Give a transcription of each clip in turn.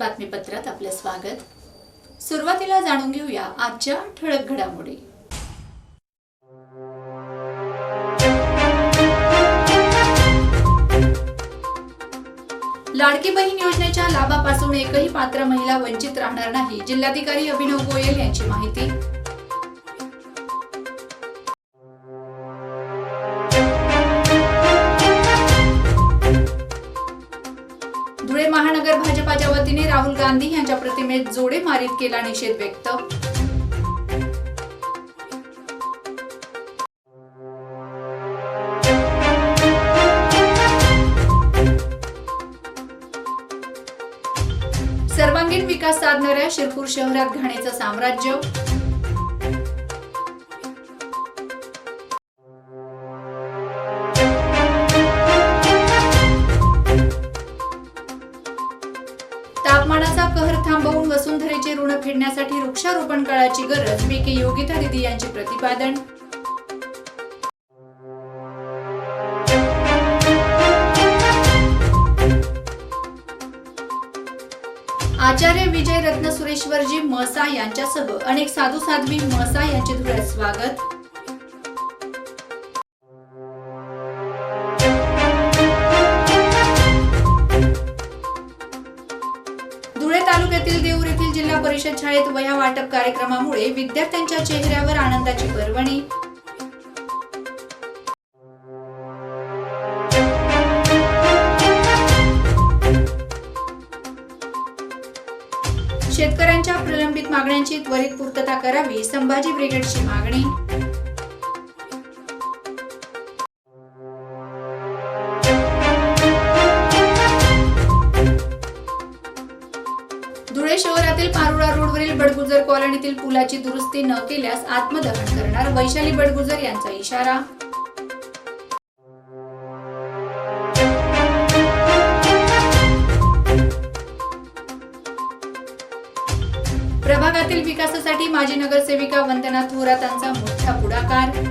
बातमीपत्रात आपले स्वागत. सुरुवातीला जाणून घेऊया आजच्या ठळक घडामोडी. लाडकी बहीण योजनेच्या लाभापासून एकही पात्र महिला वंचित राहणार नाही जिल्हाधिकारी अभिनव गोयल यांची माहिती. महानगर भाजपाच्या वतीने राहुल गांधी यांच्या प्रतिमेत जोडे मारीत केला निषेध व्यक्त. सर्वांगीण विकास साधणाऱ्या शिरपूर शहरात घाणीचं साम्राज्य. वसुंधरेचे वृक्षारोपण काळाची गरज पीके योगिता दिदी यांचे प्रतिपादन. आचार्य विजय रत्न सुरेश्वरजी म्हसा यांच्यासह अनेक साधू साध्वी म्हसा यांचे धुळ्यात स्वागत. शाळेत वह्या वाटप कार्यक्रमामुळे विद्यार्थ्यांच्या चेहऱ्यावर आनंदाची पर्वणी. शेतकऱ्यांच्या प्रलंबित मागण्यांची त्वरित पूर्तता करावी संभाजी ब्रिगेडची मागणी. शहरातील पारोळा रोडवरील बडगुजर कॉलनीतील पुलाची दुरुस्ती न केल्यास आत्मदहन करणार वैशाली बडगुजर यांचा इशारा. प्रभागातील विकासासाठी माजी नगरसेविका वंदना थोरातांचा मोठा पुढाकार.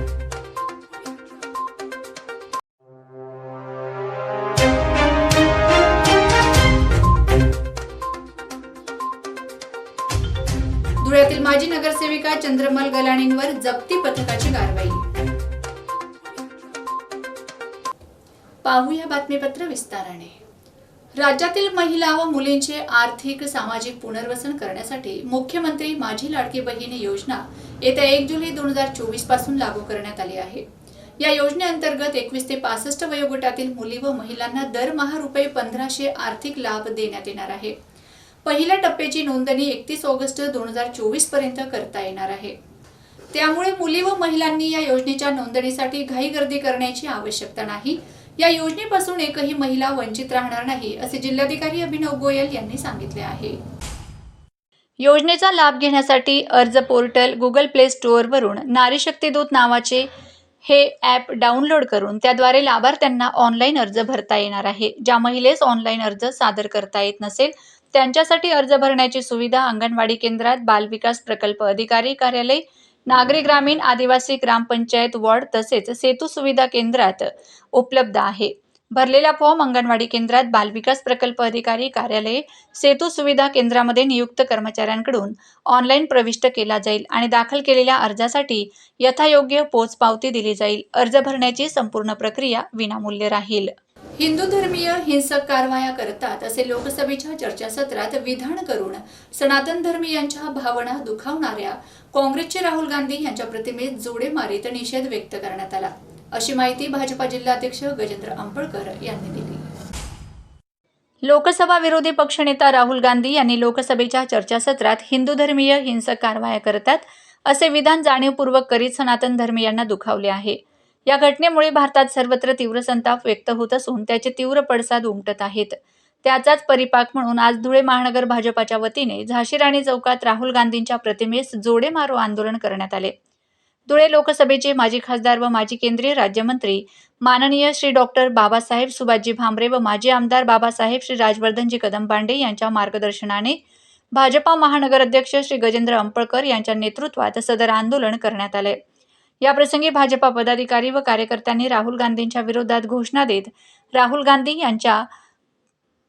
नगरसेविका चंद्रमल गलाणींवर जप्ती पथकाची कारवाई. पाहूया बातमीपत्र विस्ताराने. राज्यातील महिला व मुलींचे आर्थिक सामाजिक पुनर्वसन करण्यासाठी मुख्यमंत्री माझी लाडकी बहीण योजना येत्या एक जुलै दोन हजार चोवीसपासून लागू करण्यात आली आहे. या योजनेअंतर्गत एकवीस ते पासष्ट वयोगटातील मुली व महिलांना दरमहा रुपये पंधराशे आर्थिक लाभ देण्यात येणार आहे. पहिल्या टप्प्याची नोंदणी एकतीस ऑगस्ट दोन हजार चोवीसपर्यंत करता येणार आहे. त्यामुळे मुली व महिलांनी या योजनेच्या नोंदणीसाठी घाई गर्दी करण्याची आवश्यकता नाही. या योजनेपासून एकही महिला वंचित राहणार नाही असे जिल्हाधिकारी अभिनव गोयल यांनी सांगितले आहे. योजनेचा लाभ घेण्यासाठी अर्ज पोर्टल गुगल प्ले स्टोअरवरून नारी शक्तीदूत नावाचे हे ॲप डाउनलोड करून त्याद्वारे लाभार्थ्यांना ऑनलाईन अर्ज भरता येणार आहे. ज्या महिलेस ऑनलाईन अर्ज सादर करता येत नसेल त्यांच्यासाठी अर्ज भरण्याची सुविधा अंगणवाडी केंद्रात बालविकास प्रकल्प अधिकारी कार्यालय नागरी ग्रामीण आदिवासी ग्रामपंचायत वॉर्ड तसेच सेतू सुविधा केंद्रात उपलब्ध आहे. भरलेला फॉर्म अंगणवाडी केंद्रात बालविकास प्रकल्प अधिकारी कार्यालय सेतू सुविधा केंद्रामध्ये नियुक्त कर्मचाऱ्यांकडून ऑनलाईन प्रविष्ट केला जाईल आणि दाखल केलेल्या अर्जासाठी यथायोग्य पोचपावती दिली जाईल. अर्ज भरण्याची संपूर्ण प्रक्रिया विनामूल्य राहील. हिंदू धर्मीय हिंसक कारवाया करतात असे लोकसभेच्या चर्चासत्रात विधान करून सनातन धर्मीयांच्या भावना दुखावणाऱ्या काँग्रेसचे राहुल गांधी यांच्या प्रतिमेत जोडे मारीत निषेध व्यक्त करण्यात आला. अशी माहिती भाजपा जिल्हाध्यक्ष गजेंद्र आंबळकर यांनी दिली. लोकसभा विरोधी पक्षनेता राहुल गांधी यांनी लोकसभेच्या चर्चासत्रात हिंदू धर्मीय हिंसक कारवाया करतात असे विधान जाणीवपूर्वक करीत सनातन धर्मीयांना दुखावले आहे. या घटनेमुळे भारतात सर्वत्र तीव्र संताप व्यक्त होत असून त्याचे तीव्र पडसाद उमटत आहेत. त्याचाच परिपाक म्हणून आज धुळे महानगर भाजपाच्या वतीने झाशी राणी चौकात राहुल गांधींच्या प्रतिमेस जोडे मारो आंदोलन करण्यात आले. धुळे लोकसभेचे माजी खासदार व माजी केंद्रीय राज्यमंत्री माननीय श्री डॉक्टर बाबासाहेब सुभाषजी भामरे व माजी आमदार बाबासाहेब श्री राजवर्धनजी कदमबांडे यांच्या मार्गदर्शनाने भाजपा महानगर अध्यक्ष श्री गजेंद्र अंपळकर यांच्या नेतृत्वात सदर आंदोलन करण्यात आले. याप्रसंगी भाजपा पदाधिकारी व कार्यकर्त्यांनी राहुल गांधींच्या विरोधात घोषणा देत राहुल गांधी यांच्या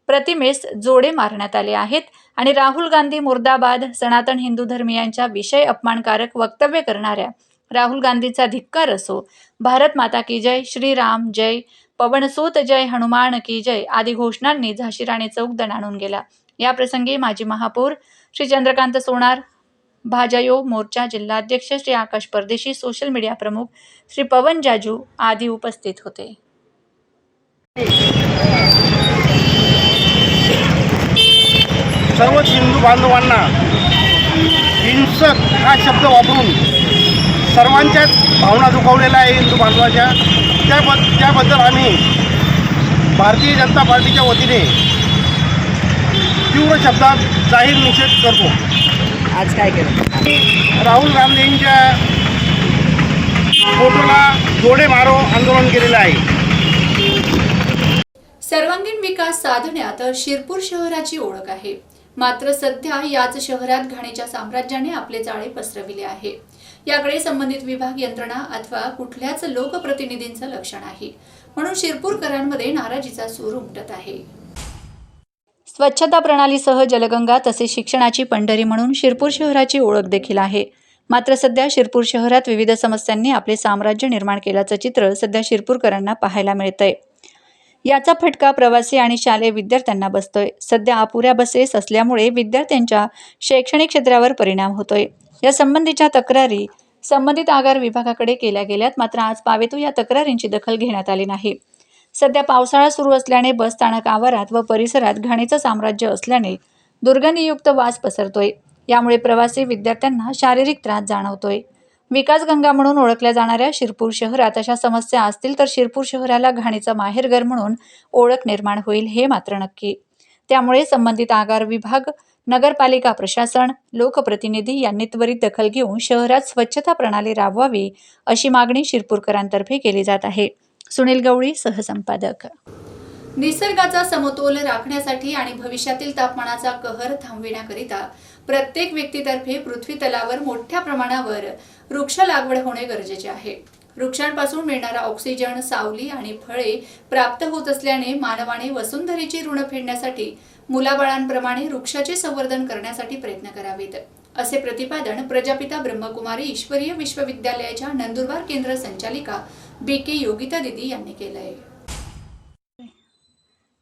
प्रतिमेस जोडे मारण्यात आले आहेत आणि राहुल गांधी मुर्दाबाद सनातन हिंदू धर्मियांच्या विषय अपमानकारक वक्तव्य करणाऱ्या राहुल गांधीचा धिक्कार असो भारत माता की जय श्रीराम जय पवनसूत जय हनुमान की जय आदी घोषणांनी झाशी राणी चौक दणाणून गेला. याप्रसंगी माजी महापौर श्री चंद्रकांत सोनार भाजयो मोर्चा जिल्हाध्यक्ष श्री आकाश परदेशी सोशल मीडिया प्रमुख श्री पवन जाजू आदी उपस्थित होते. सर्वच हिंदू बांधवांना हिंसक हा शब्द वापरून सर्वांच्याच भावना दुखावलेल्या आहे हिंदू बांधवाच्या. त्याबद त्याबद्दल आम्ही भारतीय जनता पार्टीच्या वतीने तीव्र शब्दात जाहीर निषेध करतो. आज काय केलं? राहुल गांधींच्या फोटोला जोडे मारो आंदोलन केलेलं आहे. सर्वांगीण विकास साधण्यात शिरपूर शहराची ओळख आहे. मात्र सध्या याच शहरात घाणीच्या साम्राज्याने आपले जाळे पसरविले आहे. याकडे संबंधित विभाग यंत्रणा अथवा कुठल्याच लोकप्रतिनिधींचं लक्ष नाही म्हणून शिरपूरकरांमध्ये नाराजीचा सूर उमटत आहे. स्वच्छता प्रणालीसह जलगंगा तसेच शिक्षणाची पंढरी म्हणून शिरपूर शहराची ओळख देखील आहे. मात्र सध्या शिरपूर शहरात विविध समस्यांनी आपले साम्राज्य निर्माण केल्याचं चित्र सध्या शिरपूरकरांना पाहायला मिळतंय. याचा फटका प्रवासी आणि शालेय विद्यार्थ्यांना बसतोय. सध्या अपुऱ्या बसेस असल्यामुळे विद्यार्थ्यांच्या शैक्षणिक क्षेत्रावर परिणाम होतोय. या संबंधीच्या तक्रारी संबंधित आगार विभागाकडे केल्या गेल्यात मात्र आज पावेतू या तक्रारींची दखल घेण्यात आली नाही. सध्या पावसाळा सुरू असल्याने बस स्थानक आवारात व परिसरात घाणीचं साम्राज्य असल्याने दुर्गंधीयुक्त वास पसरतोय. यामुळे प्रवासी विद्यार्थ्यांना शारीरिक त्रास जाणवतोय. विकास गंगा म्हणून ओळखल्या जाणाऱ्या शिरपूर शहरात अशा समस्या असतील तर शिरपूर शहराला घाणीचं माहेरघर म्हणून ओळख निर्माण होईल हे मात्र नक्की. त्यामुळे संबंधित आगार विभाग नगरपालिका प्रशासन लोकप्रतिनिधी यांनी त्वरित दखल घेऊन शहरात स्वच्छता प्रणाली राबवावी अशी मागणी शिरपूरकरांतर्फे केली जात आहे. सुनील गवळी सहसंपादक. निसर्गाचा समतोल राखण्यासाठी आणि भविष्यातील तापमानाचा कहर थांबविण्याकरिता प्रत्येक व्यक्तीतर्फे पृथ्वी तलावर मोठ्या प्रमाणावर वृक्ष लागवड होणे गरजेचे आहे. वृक्षांपासून मिळणारा ऑक्सिजन सावली आणि फळे प्राप्त होत असल्याने मानवाने वसुंधरेची ऋण फेडण्यासाठी मुलाबाळांप्रमाणे वृक्षाचे संवर्धन करण्यासाठी प्रयत्न करावेत. असे प्रतिपादन प्रजापिता ब्रह्मकुमारी ईश्वरीय विश्वविद्यालयाच्या नंदुरबार केंद्र संचालिका बी के योगिता दिदी यांनी केलं आहे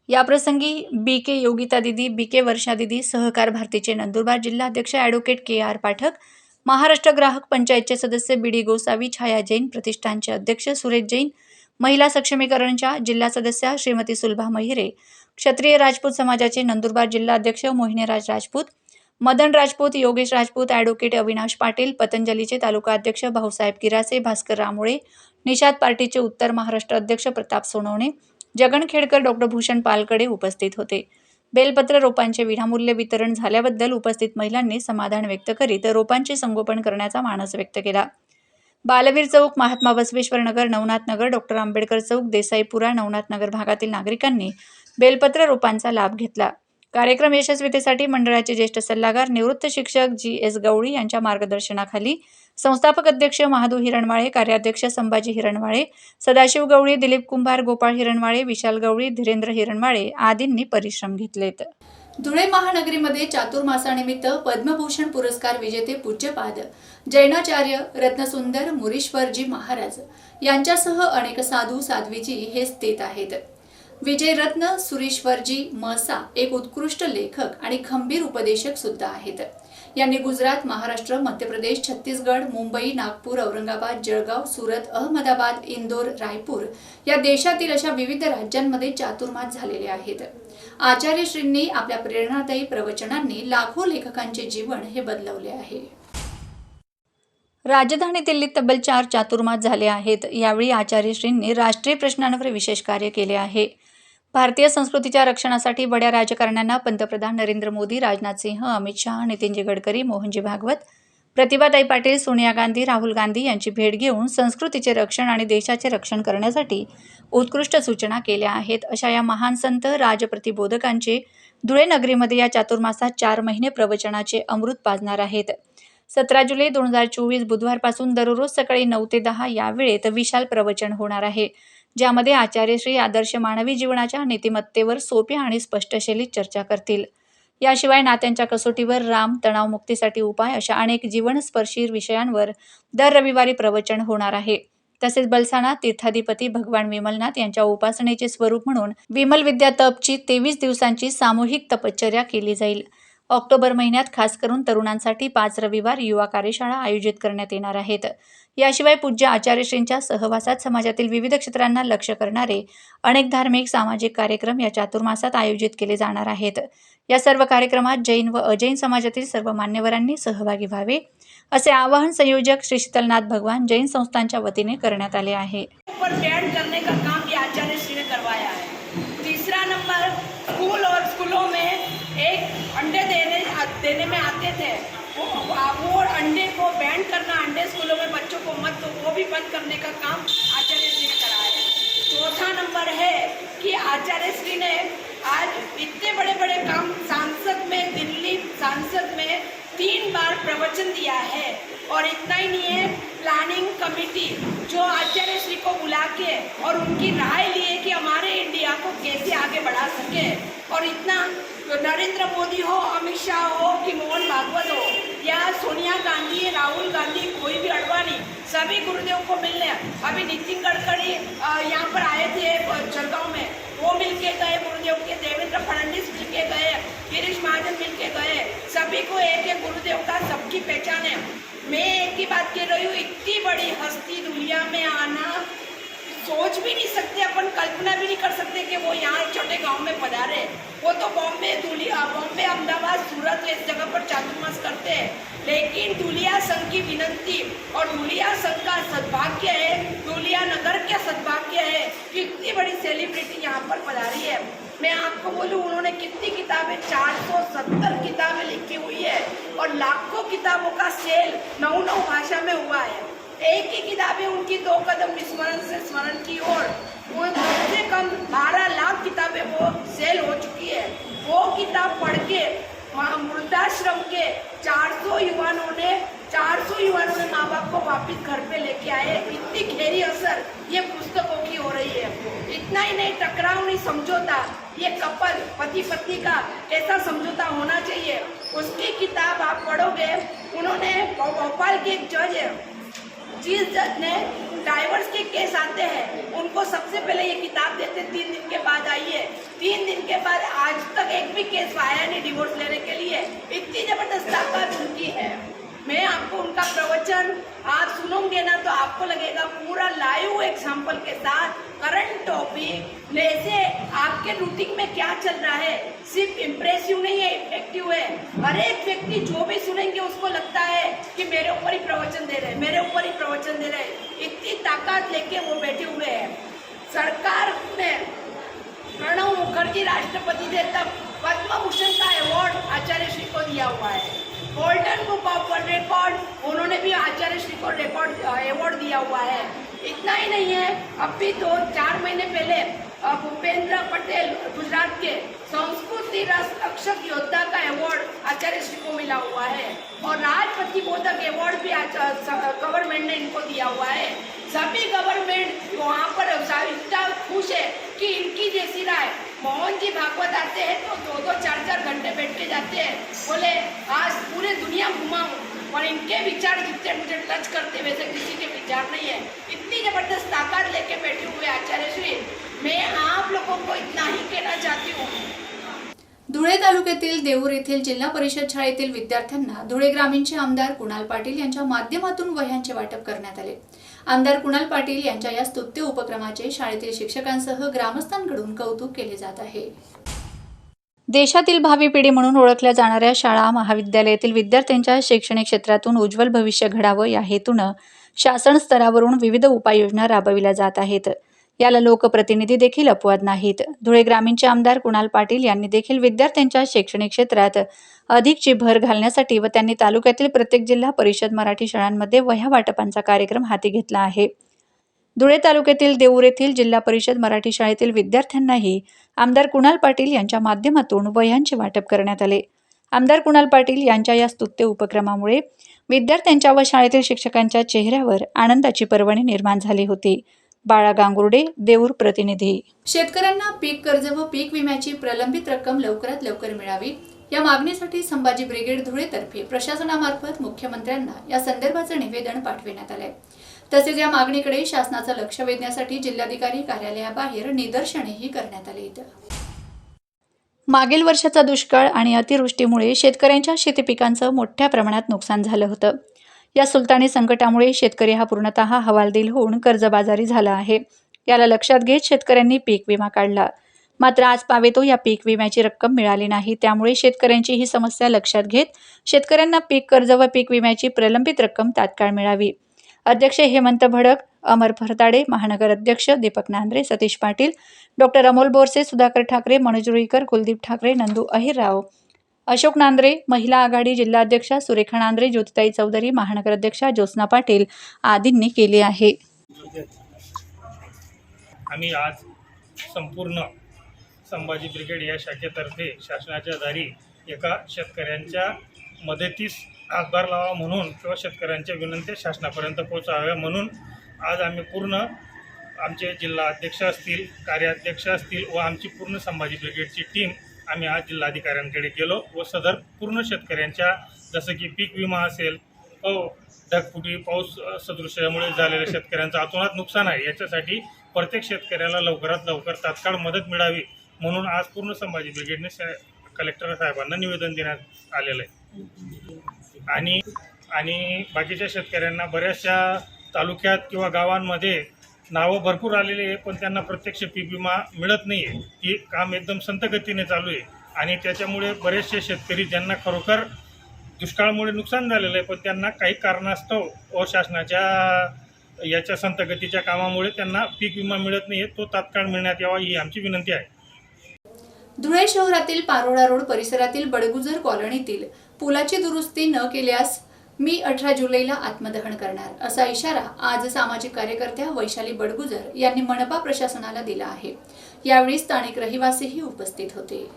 याप्रसंगी बी के योगिता दिदी बी के वर्षा दिदी सहकार भारतीचे नंदुरबार जिल्हाध्यक्ष advocate K R Pathak Maharashtra ग्राहक पंचायतचे सदस्य बी डी गोसावी छाया जैन प्रतिष्ठानचे अध्यक्ष सुरेश जैन महिला सक्षमीकरणच्या जिल्हा सदस्या श्रीमती सुलभा महिरे क्षत्रिय राजपूत समाजाचे नंदुरबार जिल्हाध्यक्ष मोहिनीराज राजपूत मदन राजपूत योगेश राजपूत ॲडव्होकेट अविनाश पाटील पतंजलीचे तालुका अध्यक्ष भाऊसाहेब किरासे भास्कर रामोळे निषाद पार्टीचे उत्तर महाराष्ट्र अध्यक्ष प्रताप सोनवणे जगनखेडकर डॉक्टर भूषण पालकडे उपस्थित होते. बेलपत्र रोपांचे विनामूल्य वितरण झाल्याबद्दल उपस्थित महिलांनी समाधान व्यक्त करीत रोपांचे संगोपन करण्याचा मानस व्यक्त केला. बालवीर चौक महात्मा बसवेश्वर नगर नवनाथ नगर डॉक्टर आंबेडकर चौक देसाईपुरा नवनाथ नगर भागातील नागरिकांनी बेलपत्र रोपांचा लाभ घेतला. कार्यक्रम यशस्वीतेसाठी मंडळाचे ज्येष्ठ सल्लागार निवृत्त शिक्षक जी एस गवळी यांच्या मार्गदर्शनाखाली संस्थापक अध्यक्ष महादू हिरणवाळे कार्याध्यक्ष संभाजी हिरणवाळे सदाशिव गवळी दिलीप कुंभार गोपाळ हिरणवाळे विशाल गवळी धीरेंद्र हिरणवाळे आदींनी परिश्रम घेतलेत. धुळे महानगरीमध्ये चातुर्मासानिमित्त पद्मभूषण पुरस्कार विजेते पूज्यपाद जैनाचार्य रत्नसुंदर मुरीश्वरजी महाराज यांच्यासह अनेक साधू साध्वीजी हे स्थित आहेत. विजयरत्न सुरेश्वरजी मसा एक उत्कृष्ट लेखक आणि खंबीर उपदेशक सुद्धा आहेत. यांनी गुजरात महाराष्ट्र मध्य प्रदेश छत्तीसगड मुंबई नागपूर औरंगाबाद जळगाव सुरत अहमदाबाद इंदोर रायपूर या देशातील अशा विविध राज्यांमध्ये चातुर्मास झालेले आहेत. आचार्यश्रींनी आपल्या प्रेरणादायी प्रवचनांनी लाखो लेखकांचे जीवन हे बदलवले आहे. राजधानी दिल्लीत तब्बल चार चातुर्मास झाले आहेत. यावेळी आचार्यश्रींनी राष्ट्रीय प्रश्नांवर विशेष कार्य केले आहे. भारतीय संस्कृतीच्या रक्षणासाठी बड्या राजकारण्यांना पंतप्रधान नरेंद्र मोदी राजनाथ सिंह अमित शहा नितीनजी गडकरी मोहनजी भागवत प्रतिभाताई पाटील सोनिया गांधी राहुल गांधी यांची भेट घेऊन संस्कृतीचे रक्षण आणि देशाचे रक्षण करण्यासाठी उत्कृष्ट सूचना केल्या आहेत. अशा या महान संत राजप्रतिबोधकांचे धुळे नगरीमध्ये या चातुर्मासात चार महिने प्रवचनाचे अमृत पाजणार आहेत. सतरा जुलै दोन हजार चोवीस बुधवारपासून दररोज सकाळी नऊ ते दहा या वेळेत विशाल प्रवचन होणार आहे. ज्यामध्ये आचार्य श्री आदर्श मानवी जीवनाच्या नीतिमत्तेवर सोप्या आणि स्पष्ट शैलीत चर्चा करतील. याशिवाय नात्यांच्या कसोटीवर राम तणावमुक्तीसाठी उपाय अशा अनेक जीवनस्पर्शी विषयांवर दर रविवारी प्रवचन होणार आहे. तसेच बलसाणा तीर्थाधिपती भगवान विमलनाथ यांच्या उपासनेचे स्वरूप म्हणून विमल विद्या तपची तेवीस दिवसांची सामूहिक तपश्चर्या केली जाईल. ऑक्टोबर महिन्यात खास करून तरुणांसाठी पाच रविवार युवा कार्यशाळा आयोजित करण्यात येणार आहेत. याशिवाय पूज्य आचार्यश्रींच्या सहवासात समाजातील विविध क्षेत्रांना लक्ष करणारे अनेक धार्मिक सामाजिक कार्यक्रम या चातुर्मासात आयोजित केले जाणार आहेत. या सर्व कार्यक्रमात जैन व अजैन समाजातील सर्व मान्यवरांनी सहभागी व्हावे असे आवाहन संयोजक श्री शीतलनाथ भगवान जैन संस्थांच्या वतीने करण्यात आले आहे. एक अंडे देने देने में आते थे। वो वो अंडे को बैंड करना, अंडे स्कूलों में बच्चों को मत वो भी बंद करने का काम आचार्य श्री ने कराया है। चौथा नंबर है कि आचार्य श्री ने आज इतने बड़े बड़े काम सांसद में, दिल्ली सांसद में तीन बार प्रवचन दिया है और इतना ही नहीं है प्लानिंग कमेटी जो आचार्य श्री को बुला के और उनकी राय लिए कि हमारे इंडिया को कैसे आगे बढ़ा सके। और इतना नरेंद्र मोदी हो, अमित शाह हो, कि मोहन भागवत हो, या सोनिया गांधी, राहुल गांधी, कोई भी अडवाणी, सभी गुरुदेव को मिलने। अभी नितिन गडकरी यहाँ पर आए थे जलगांव में। वो मिलके गए, गुरुदेव के, देवेंद्र फडणवीस मिलके गए, गिरीश महाजन मिलके गए। सभी को एक एक गुरुदेव का सबकी पहचान है। मैं एक ही बात कह रही हूँ, इतनी बड़ी हस्ती दुनिया में आना सोच भी नहीं सकते, अपन कल्पना भी नहीं कर सकते कि वो यहाँ एक छोटे गाँव में पधारे। वो तो बॉम्बे दुलिया बॉम्बे, अहमदाबाद, सूरत, इस जगह पर चातुर्मास करते हैं। लेकिन दुलिया संघ की विनंती और दुलिया संघ का सद्भाग्य है दुलिया नगर का सद्भाग्य है कि इतनी बड़ी सेलिब्रिटी यहाँ पर पधारी है। मैं आपको बोलूँ, उन्होंने कितनी किताबें 470 किताबें लिखी हुई है और लाखों किताबों का सेल नौ नौ भाषा में हुआ है। एक ही किताबें उनकी दो कदम विस्मरण से स्मरण की ओर। कम से कम बारह लाख किताबें वो सेल हो चुकी है। वो किताब पढ़ के वृद्धाश्रम के 400 युवानों ने 400 युवानों ने माँ बाप को वापस घर पे लेके आए। इतनी गहरी असर ये पुस्तकों की हो रही है। इतना ही नहीं टकराव नहीं समझौता, ये कपल पति पत्नी का कैसा समझौता होना चाहिए? उसकी किताब आप पढ़ोगे, उन्होंने भोपाल के एक जज है जिस जज ने ड्राइवर्स के केस आते हैं, उनको सबसे पहले ये किताब देते, तीन दिन के बाद आइए। तीन दिन के बाद आज तक एक भी केस आया नहीं डिवोर्स लेने के लिए। इतनी ज़बरदस्त ताकत उनकी है। मैं आपको उनका प्रवचन आप सुनोगे ना तो आपको लगेगा पूरा लाइव एग्ज़ाम्पल के साथ करंट टॉपिक जैसे आपके रूटीन में क्या चल रहा है? सिर्फ़ इम्प्रेसिव नहीं है इफ़ेक्टिव है। हर एक व्यक्ति जो भी सुनेंगे उसको लगता है कि मेरे ऊपर ही प्रवचन दे रहे हैं, मेरे ऊपर ही प्रवचन दे रहे हैं। इतनी ताकत लेके वो बैठे हुए हैं। सरकार ने प्रणव मुखर्जी राष्ट्रपति ने तब पद्म भूषण का अवार्ड आचार्य श्री को दिया हुआ है। Golden book of world record, उन्होंने भी आचार्य श्री को रिकॉर्ड अवार्ड दिया हुआ है। इतना ही नहीं है अभी तो चार महीने पहले भूपेंद्र पटेल, गुजरात के संस्कृति रक्षक योद्धा का अवार्ड आचार्य श्री को मिला हुआ है। और राजपति बोधक अवार्ड भी गवर्नमेंट ने इनको दिया हुआ है। सभी गवर्नमेंट वहाँ पर खुश है कि इनकी जैसी राय मोहन जी भागवत आते हैं तो दो दो चार चार घंटे बैठ के जाते हैं। बोले आज पूरे दुनिया घुमाऊं। और इनके विचार जितने मुझे टच करते वैसे किसी के विचार नहीं है। इतनी जबरदस्त ताकत लेके बैठे हुए आचार्य श्री मैं आप लोगों को इतना ही कहना चाहती हूँ। धुळे तालुक्यातील देऊर येथील जिल्हा परिषद शाळेतील विद्यार्थ्यांना धुळे ग्रामीणचे आमदार कुणाल पाटील यांच्या माध्यमातून वह्यांचे वाटप करण्यात आले. आमदार कुणाल पाटील यांच्या या स्तुत्य उपक्रमाचे शाळेतील शिक्षकांसह ग्रामस्थांकडून कौतुक केले जात आहे. देशातील भावी पिढी म्हणून ओळखल्या जाणाऱ्या शाळा महाविद्यालयातील विद्यार्थ्यांच्या शैक्षणिक क्षेत्रातून उज्ज्वल भविष्य घडावं या हेतूनं शासन स्तरावरून विविध उपाययोजना राबविल्या जात आहेत. याला लोकप्रतिनिधी देखील अपवाद नाहीत. धुळे ग्रामीणचे आमदार कुणाल पाटील यांनी देखील विद्यार्थ्यांच्या शैक्षणिक क्षेत्रात अधिकची भर घालण्यासाठी व त्यांनी तालुक्यातील प्रत्येक जिल्हा परिषद मराठी शाळांमध्ये वह्या वाटपांचा कार्यक्रम हाती घेतला आहे. धुळे तालुक्यातील देऊर येथील जिल्हा परिषद मराठी शाळेतील विद्यार्थ्यांनाही आमदार कुणाल पाटील यांच्या माध्यमातून वह्यांचे वाटप करण्यात आले. आमदार कुणाल पाटील यांच्या या स्तुत्य उपक्रमामुळे विद्यार्थ्यांच्या व शाळेतील शिक्षकांच्या चेहऱ्यावर आनंदाची पर्वणी निर्माण झाली होती. बाळा गांगुर्डे देऊर प्रतिनिधी. शेतकऱ्यांना पीक कर्ज व पीक विम्याची प्रलंबित रक्कम लवकरात लवकर मिळावी या मागणीसाठी संभाजी ब्रिगेड धुळेतर्फे प्रशासनामार्फत मुख्यमंत्र्यांना या संदर्भाचं निवेदन पाठविण्यात आलंय. तसेच या मागणीकडे शासनाचं लक्ष वेधण्यासाठी जिल्हाधिकारी कार्यालयाबाहेर निदर्शनेही करण्यात आली मागील वर्षाचा दुष्काळ आणि अतिवृष्टीमुळे शेतकऱ्यांच्या शेतीपिकांचं मोठ्या प्रमाणात नुकसान झालं होतं. या सुलतानी संकटामुळे शेतकरी हा पूर्णतः हवालदिल होऊन कर्जबाजारी झाला आहे. याला लक्षात घेत शेतकऱ्यांनी पीक विमा काढला. मात्र आज पावेतो या पीक विम्याची रक्कम मिळाली नाही. त्यामुळे शेतकऱ्यांची ही समस्या लक्षात घेत शेतकऱ्यांना पीक कर्ज व पीक विम्याची प्रलंबित रक्कम तात्काळ मिळावी. अध्यक्ष हेमंत भडक अमर फरताडे महानगर अध्यक्ष दीपक नांद्रे सतीश पाटील डॉक्टर अमोल बोरसे सुधाकर ठाकरे मनोज रुईकर कुलदीप ठाकरे नंदू अहिरराव अशोक नांद्रे महिला आघाडी जिल्हाध्यक्षा सुरेखा नांद्रे ज्योतिताई चौधरी महानगराध्यक्षा ज्योत्ना ज्योत्स्ना पाटील आदींनी केले आहे. आम्ही आज संपूर्ण संभाजी ब्रिगेड या शाखेतर्फे शासनाच्या दारी एका शेतकऱ्यांच्या मदतीस हातभार लावा म्हणून किंवा शेतकऱ्यांच्या विनंत्या शासनापर्यंत पोहोचाव्या म्हणून आज आम्ही पूर्ण आमचे जिल्हा अध्यक्ष असतील कार्याध्यक्ष असतील व आमची पूर्ण संभाजी ब्रिगेडची टीम आम्ही आज जिल्हाधिकाऱ्यांकडे गेलो व सदर पूर्ण शेतकऱ्यांच्या जसं की पीक विमा असेल व ढगफुटी पाऊस सदृश्यामुळे झालेल्या शेतकऱ्यांचं अतोनात नुकसान आहे. याच्यासाठी प्रत्येक शेतकऱ्याला लवकरात लवकर तात्काळ मदत मिळावी म्हणून आज पूर्ण संभाजी ब्रिगेडने सा कलेक्टर साहेबांना निवेदन देण्यात आलेलं आहे. आणि आणि बाकीच्या शेतकऱ्यांना बऱ्याचशा तालुक्यात किंवा गावांमध्ये नावं भरपूर आलेली आहे पण त्यांना प्रत्यक्ष पीक विमा मिळत नाही आहे की काम एकदम संतगतीने चालू आहे. आणि त्याच्यामुळे बरेचसे शेतकरी ज्यांना खरोखर दुष्काळामुळे नुकसान झालेलं आहे पण त्यांना काही कारणास्तव व शासनाच्या याच्या संतगतीच्या कामामुळे त्यांना पीक विमा मिळत नाही आहे तो तात्काळ मिळण्यात यावा ही आमची विनंती आहे. धुळे शहरातील पारोळा रोड परिसरातील बडगुजर कॉलनीतील पुलाची दुरुस्ती न केल्यास मी अठरा जुलैला आत्मदहन करणार असा इशारा आज सामाजिक कार्यकर्त्या वैशाली बडगुजर यांनी मनपा प्रशासनाला दिला आहे. यावेळी स्थानिक रहिवासीही उपस्थित होते.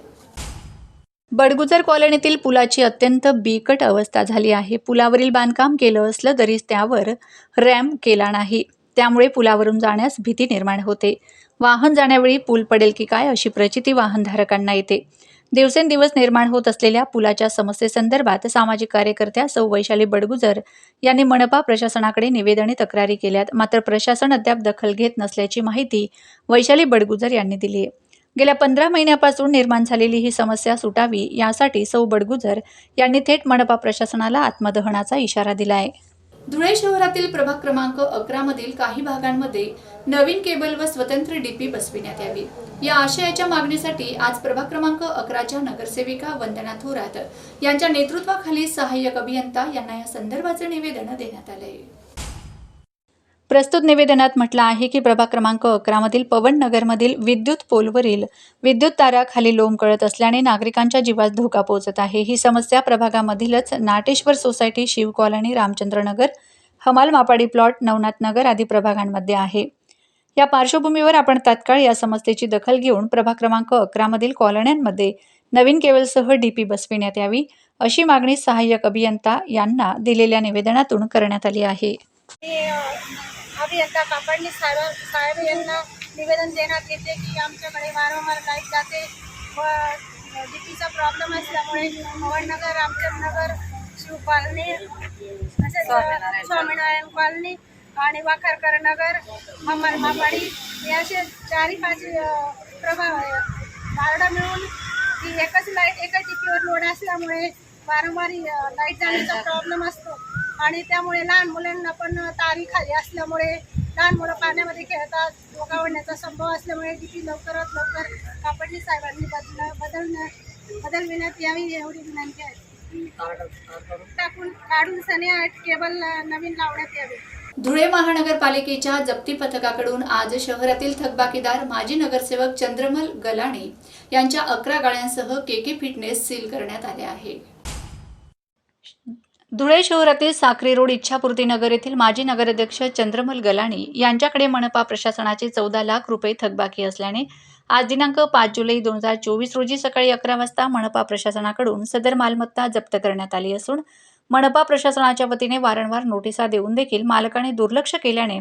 बडगुजर कॉलनीतील पुलाची अत्यंत बिकट अवस्था झाली आहे. पुलावरील बांधकाम केलं असलं तरी त्यावर रॅम्प केला नाही. त्यामुळे पुलावरून जाण्यास भीती निर्माण होते. वाहन जाण्यावेळी पूल पडेल की काय अशी प्रचिती वाहनधारकांना येते. दिवसेंदिवस निर्माण होत असलेल्या पुलाच्या समस्येसंदर्भात सामाजिक कार्यकर्त्या सौ. वैशाली बडगुजर यांनी मनपा प्रशासनाकडे निवेदने तक्रारी केल्यात. मात्र प्रशासन अद्याप दखल घेत नसल्याची माहिती वैशाली बडगुजर यांनी दिली आहे. गेल्या पंधरा महिन्यापासून निर्माण झालेली ही समस्या सुटावी यासाठी सौ. बडगुजर यांनी थेट मनपा प्रशासनाला आत्मदहनाचा इशारा दिला आहे. धुळे शहरातील प्रभाग क्रमांक अकरा मधील काही भागांमध्ये नवीन केबल व स्वतंत्र डीपी बसविण्यात यावी. या आशयाच्या मागणीसाठी आज प्रभाग क्रमांक अकराच्या नगरसेविका वंदना थोरात यांच्या नेतृत्वाखाली सहाय्यक अभियंता यांना या संदर्भाचे निवेदन देण्यात आले. प्रस्तुत निवेदनात म्हटलं आहे की प्रभाग क्रमांक अकरामधील पवन नगरमधील विद्युत पोलवरील विद्युत तारा खाली लोंबकळत असल्याने नागरिकांच्या जीवास धोका पोहोचत आहे. ही समस्या प्रभागामधीलच नाटेश्वर सोसायटी शिव कॉलनी रामचंद्रनगर हमाल मापाडी प्लॉट नवनाथ नगर आदी प्रभागांमध्ये आहे. या पार्श्वभूमीवर आपण तात्काळ या समस्येची दखल घेऊन प्रभाग क्रमांक अकरामधील कॉलन्यांमध्ये नवीन केबलसह डीपी बसविण्यात यावी अशी मागणी सहाय्यक अभियंता यांना दिलेल्या निवेदनातून करण्यात आली आहे. अभियंता कापडणी साहेब साहेब यांना निवेदन देण्यात येते की आमच्याकडे वारंवार लाइट जाते. व डीपीचा प्रॉब्लेम असल्यामुळे पवननगर रामचंद्रनगर शिव कॉलनी तसेच स्वामीनारायण कॉलनी आणि वाखारकर नगर अमर मापाडी हे असे चारही पाच प्रभाव प्रभाग मिळून ती एकच लाइट एकच डीपीवर लोड असल्यामुळे वारंवार लाइट जाण्याचा प्रॉब्लेम असतो. आणि त्यामुळे लहान मुलांना पण तारी खाली असल्यामुळे लहान मुलं पाण्यामध्ये खेळतात डोकावण्याचा संभव असल्यामुळे किती लवकरात लवकर कापडणी साहेबांनी बदल बदलण्या बदलविण्यात यावी एवढी विनंती आहे. टाकून काढून सने केबल नवीन लावण्यात यावी. धुळे महानगरपालिकेच्या जप्ती पथकाकडून आज शहरातील थकबाकीदार माजी नगरसेवक चंद्रमल गलाणे यांच्या अकरा गाड्यांसह केके फिटनेस सील करण्यात आले आहे. धुळे शहरातील साक्री रोड इच्छापूर्ती नगर येथील माजी नगराध्यक्ष चंद्रमल गलाणी यांच्याकडे मनपा प्रशासनाचे चौदा लाख रुपये थकबाकी असल्याने आज दिनांक पाच जुलै दोन हजार चोवीस रोजी सकाळी अकरा वाजता मनपा प्रशासनाकडून सदर मालमत्ता जप्त करण्यात आली असून मनपा प्रशासनाच्या वतीने वारंवार नोटिसा देऊन देखील मालकाने दुर्लक्ष केल्याने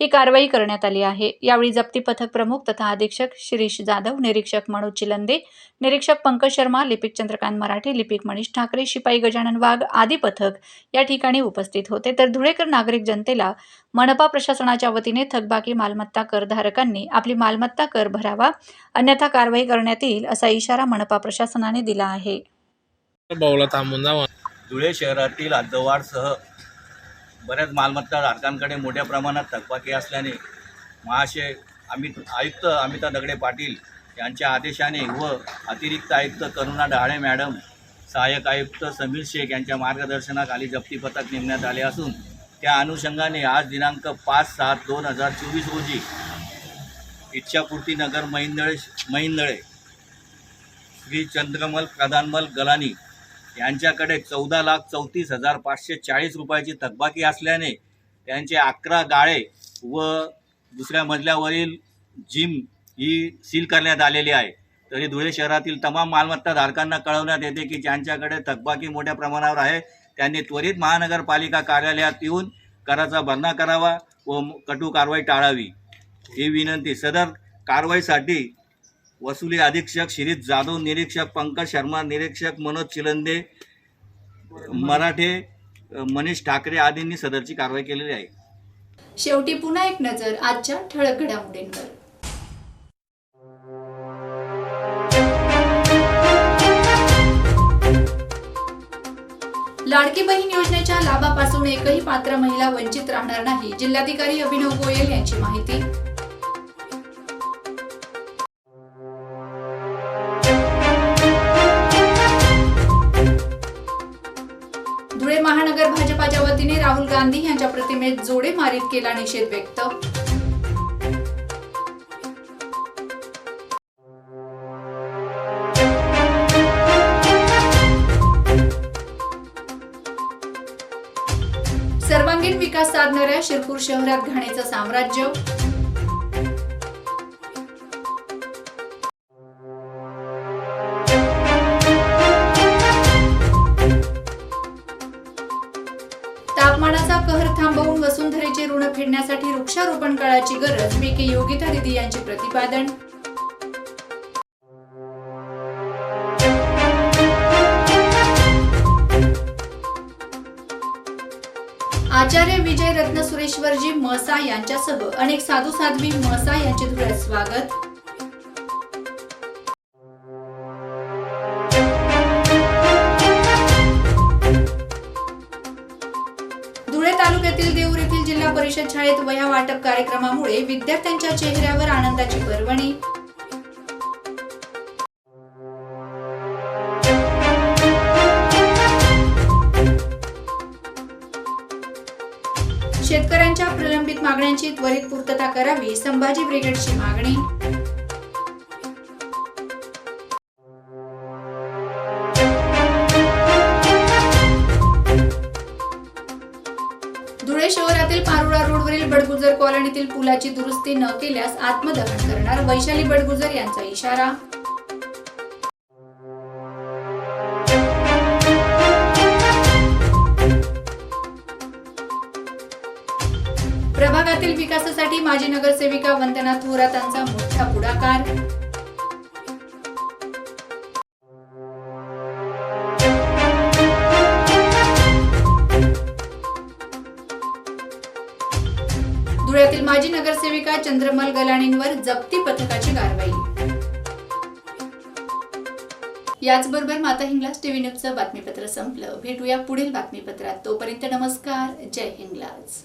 ही कारवाई करण्यात आली आहे. यावेळी जप्ती पथक प्रमुख तथा अधीक्षक शिरीष जाधव निरीक्षक मनोज चिलंदे निरीक्षक पंकज शर्मा लिपिक चंद्रकांत मराठे लिपिक मनीष ठाकरे शिपाई गजानन वाघ आदी पथक या ठिकाणी उपस्थित होते. तर धुळेकर नागरिक जनतेला मनपा प्रशासनाच्या वतीने थकबाकी मालमत्ता करधारकांनी आपली मालमत्ता कर भरावा अन्यथा कारवाई करण्यात येईल असा इशारा मनपा प्रशासनाने दिला आहे. धुळे शहरातील हद्दवाढसह बऱ्याच मालमत्ता धारकांकडे मोठ्या प्रमाणात थकबाकी असल्याने महाशय अमित आयुक्त अमिता दगडे पाटील यांच्या आदेशाने व अतिरिक्त आयुक्त करुणा डहाळे मॅडम सहाय्यक आयुक्त समीर शेख यांच्या मार्गदर्शनाखाली जप्ती पथक नेमण्यात आले असून त्या अनुषंगाने आज दिनांक पाच सात दोन हजार चोवीस रोजी इच्छापूर्ती नगर महिंदळे महिंदळे श्री चंद्रमल प्रधानमल गलानी यांच्याकडे चौदा लाख चौतीस हजार पाचशे चाळीस रुपयाची थकबाकी असल्याने त्यांचे अकरा गाळे व दुसऱ्या मजल्यावरील जिम ही सील करण्यात आलेली आहे. तरी धुळे शहरातील तमाम मालमत्ता धारकांना कळवण्यात येते की ज्यांच्याकडे थकबाकी मोठ्या प्रमाणावर आहे त्यांनी त्वरित महानगरपालिका कार्यालयात येऊन कराचा भरणा करावा व कटू कारवाई टाळावी. ही विनंती सदर कारवाईसाठी वसुली अधीक्षक शिरीष जाधव निरीक्षक पंकज शर्मा निरीक्षक मनोज चिलंदे मराठे मनीष ठाकरे आदींनी सदरची कारवाई केलेली आहे. शेवटी पुन्हा एक नजर आजच्या ठळक घडामोडींवर. लाडकी बहीण योजनेच्या लाभापासून एकही पात्र महिला वंचित राहणार नाही. जिल्हाधिकारी अभिनव गोयल यांची माहिती. यांच्या जोडे मारीत केला निषेध व्यक्त. सर्वांगीण विकास साधणाऱ्या शिरपूर शहरात घाणीचं साम्राज्य. थांबवून वसुंधरेचे ऋण फेडण्यासाठी वृक्षारोपण काळाची गरज पीके योगिता दिदी यांचे प्रतिपादन. आचार्य विजय रत्न सुरेश्वरजी मसा यांच्यासह अनेक साधू साध्वी मसा यांचे धुळ्यात स्वागत. तालुक्यातील देऊर येथील जिल्हा परिषद शाळेत वह्या वाटप कार्यक्रमामुळे विद्यार्थ्यांच्या चेहऱ्यावर आनंदाची पर्वणी. शेतकऱ्यांच्या प्रलंबित मागण्यांची त्वरित पूर्तता करावी संभाजी ब्रिगेडची मागणी. रोडवरील कॉलनीतील पुलाची दुरुस्ती न केल्यास आत्मदहन करणार वैशाली बडगुजर यांचा इशारा. प्रभागातील विकासासाठी माजी नगरसेविका वंदना थोरातांचा मोठा पुढाकार. नगरसेविका चंद्रमल गलाणींवर जप्ती पथकाची कारवाई. याचबरोबर माता हिंगलाज टीव्ही न्यूजचं बातमीपत्र संपलं. भेटूया पुढील बातमीपत्रात. तोपर्यंत नमस्कार. जय हिंगलाज.